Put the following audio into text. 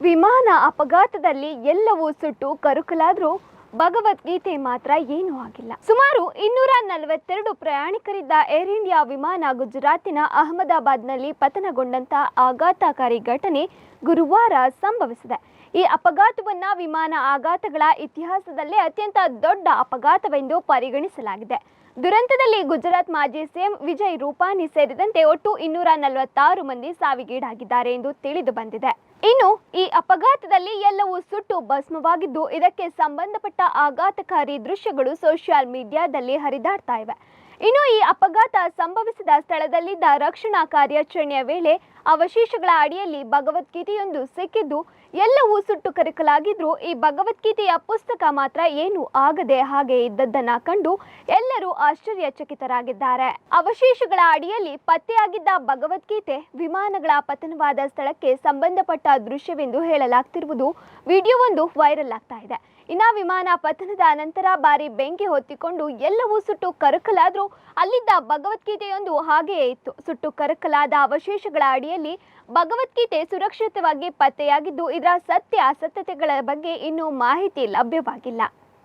ವಿಮಾನ ಅಪಘಾತದಲ್ಲಿ ಎಲ್ಲವೂ ಸುಟ್ಟು ಕರುಕಲಾದರೂ ಭಗವದ್ಗೀತೆ ಮಾತ್ರ ಏನೂ ಆಗಿಲ್ಲ. ಸುಮಾರು ಇನ್ನೂರ ನಲವತ್ತೆರಡು ಪ್ರಯಾಣಿಕರಿದ್ದ ಏರ್ ಇಂಡಿಯಾ ವಿಮಾನ ಗುಜರಾತಿನ ಅಹಮದಾಬಾದ್ನಲ್ಲಿ ಪತನಗೊಂಡಂತ ಆಘಾತಕಾರಿ ಘಟನೆ ಗುರುವಾರ ಸಂಭವಿಸಿದೆ. ಈ ಅಪಘಾತವನ್ನು ವಿಮಾನ ಆಘಾತಗಳ ಇತಿಹಾಸದಲ್ಲೇ ಅತ್ಯಂತ ದೊಡ್ಡ ಅಪಘಾತವೆಂದು ಪರಿಗಣಿಸಲಾಗಿದೆ. ದುರಂತದಲ್ಲಿ ಗುಜರಾತ್ ಮಾಜಿ ಸಿಎಂ ವಿಜಯ್ ರೂಪಾನಿ ಸೇರಿದಂತೆ ಒಟ್ಟು ಇನ್ನೂರ ನಲವತ್ತಾರು ಮಂದಿ ಸಾವಿಗೀಡಾಗಿದ್ದಾರೆ ಎಂದು ತಿಳಿದು ಬಂದಿದೆ. ಇನ್ನು ಈ ಅಪಘಾತದಲ್ಲಿ ಎಲ್ಲವೂ ಸುಟ್ಟು ಭಸ್ಮವಾಗಿದ್ದು, ಇದಕ್ಕೆ ಸಂಬಂಧಪಟ್ಟ ಆಘಾತಕಾರಿ ದೃಶ್ಯಗಳು ಸೋಷಿಯಲ್ ಮೀಡಿಯಾದಲ್ಲಿ ಹರಿದಾಡ್ತಾ ಇವೆ. ಇನ್ನು ಈ ಅಪಘಾತ ಸಂಭವಿಸಿದ ಸ್ಥಳದಲ್ಲಿದ್ದ ರಕ್ಷಣಾ ಕಾರ್ಯಾಚರಣೆಯ ವೇಳೆ ಅವಶೇಷಗಳ ಅಡಿಯಲ್ಲಿ ಭಗವದ್ಗೀತೆಯೊಂದು ಸಿಕ್ಕಿದ್ದು, ಎಲ್ಲವೂ ಸುಟ್ಟು ಕರಕಲಾಗಿದ್ರು ಈ ಭಗವದ್ಗೀತೆಯ ಪುಸ್ತಕ ಮಾತ್ರ ಏನು ಆಗದೆ ಹಾಗೆ ಇದ್ದದ್ದನ್ನ ಕಂಡು ಎಲ್ಲರೂ ಆಶ್ಚರ್ಯಚಕಿತರಾಗಿದ್ದಾರೆ. ಅವಶೇಷಗಳ ಅಡಿಯಲ್ಲಿ ಪತ್ತೆಯಾಗಿದ್ದ ಭಗವದ್ಗೀತೆ ವಿಮಾನಗಳ ಪತನವಾದ ಸ್ಥಳಕ್ಕೆ ಸಂಬಂಧಪಟ್ಟ ದೃಶ್ಯವೆಂದು ಹೇಳಲಾಗ್ತಿರುವುದು. ವಿಡಿಯೋವೊಂದು ವೈರಲ್ ಆಗ್ತಾ ಇದೆ. ಇನ್ನು ವಿಮಾನ ಪತನದ ನಂತರ ಭಾರಿ ಬೆಂಕಿ ಹೊತ್ತಿಕೊಂಡು ಎಲ್ಲವೂ ಸುಟ್ಟು ಕರಕಲಾದರೂ ಅಲ್ಲಿದ್ದ ಭಗವದ್ಗೀತೆಯೊಂದು ಹಾಗೆಯೇ ಇತ್ತು. ಸುಟ್ಟು ಕರಕಲಾದ ಅವಶೇಷಗಳ ಅಡಿಯಲ್ಲಿ ಭಗವದ್ಗೀತೆ ಸುರಕ್ಷಿತವಾಗಿ ಪತ್ತೆಯಾಗಿದ್ದು, ಇದರ ಸತ್ಯ ಅಸತ್ಯತೆಗಳ ಬಗ್ಗೆ ಇನ್ನೂ ಮಾಹಿತಿ ಲಭ್ಯವಾಗಿಲ್ಲ.